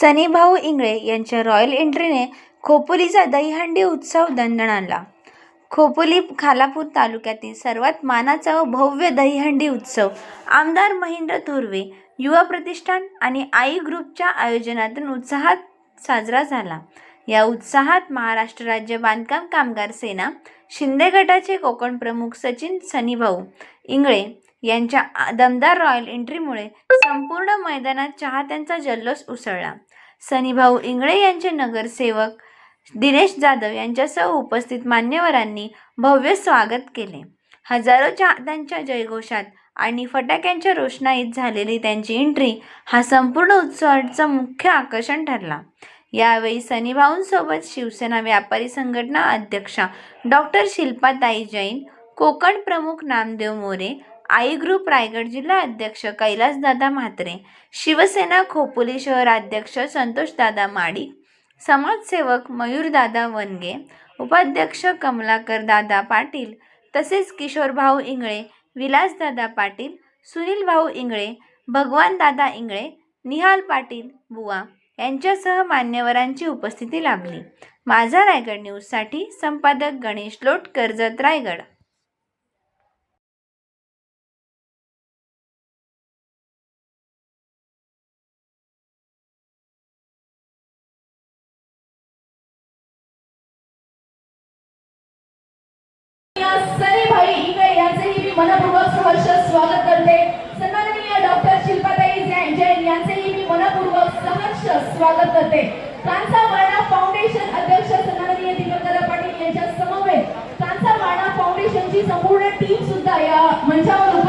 सनीभाऊ इंगळे यांच्या रॉयल एंट्रीने खोपोलीचा दहीहंडी उत्सव दणदण आणला. खोपोली खालापूर तालुक्यातील सर्वात मानाचा व भव्य दहीहंडी उत्सव आमदार महेंद्र थोरवे युवा प्रतिष्ठान आणि आई ग्रुपच्या आयोजनातून उत्साहात साजरा झाला. या उत्साहात महाराष्ट्र राज्य बांधकाम कामगार सेना शिंदे गटाचे कोकण प्रमुख सचिन सनीभाऊ इंगळे यांच्या दमदार रॉयल एंट्रीमुळे संपूर्ण मैदानात चाहत्यांचा जल्लोष उसळला. सनीभाऊ इंगळे यांचे नगरसेवक दिनेश जाधव यांच्यासह उपस्थित मान्यवरांनी भव्य स्वागत केले. हजारो चाहत्यांच्या जयघोषात आणि फटाक्यांच्या रोषणाईत झालेली त्यांची एंट्री हा संपूर्ण उत्सवाचं मुख्य आकर्षण ठरला. यावेळी सनीभाऊंसोबत शिवसेना व्यापारी संघटना अध्यक्षा डॉक्टर शिल्पाताई जैन कोकण प्रमुख नामदेव मोरे आई ग्रुप रायगड जिल्हा अध्यक्ष कैलासदादा म्हात्रे शिवसेना खोपोली शहर अध्यक्ष संतोषदादा माडिक समाजसेवक मयूरदादा वनगे उपाध्यक्ष कमलाकर दादा पाटील तसेच किशोरभाऊ इंगळे विलासदादा पाटील सुनील भाऊ इंगळे भगवान दादा इंगळे निहाल पाटील बुवा यांच्यासह मान्यवरांची उपस्थिती लाभली. माझा रायगड न्यूजसाठी संपादक गणेश लोट कर्जत रायगड. मनपूर्वक सहर्ष स्वागत करते. सन्माननीय डॉक्टर शिल्पाताई जैन जैन यांचेही मी मनपूर्वक सहर्ष स्वागत करते. कांसा वारणा फाउंडेशन अध्यक्ष सन्माननीय दीपकदादा पाटील यांच्या समवेत कांसा वारणा फाउंडेशनची संपूर्ण टीम सुद्धा या मंचावर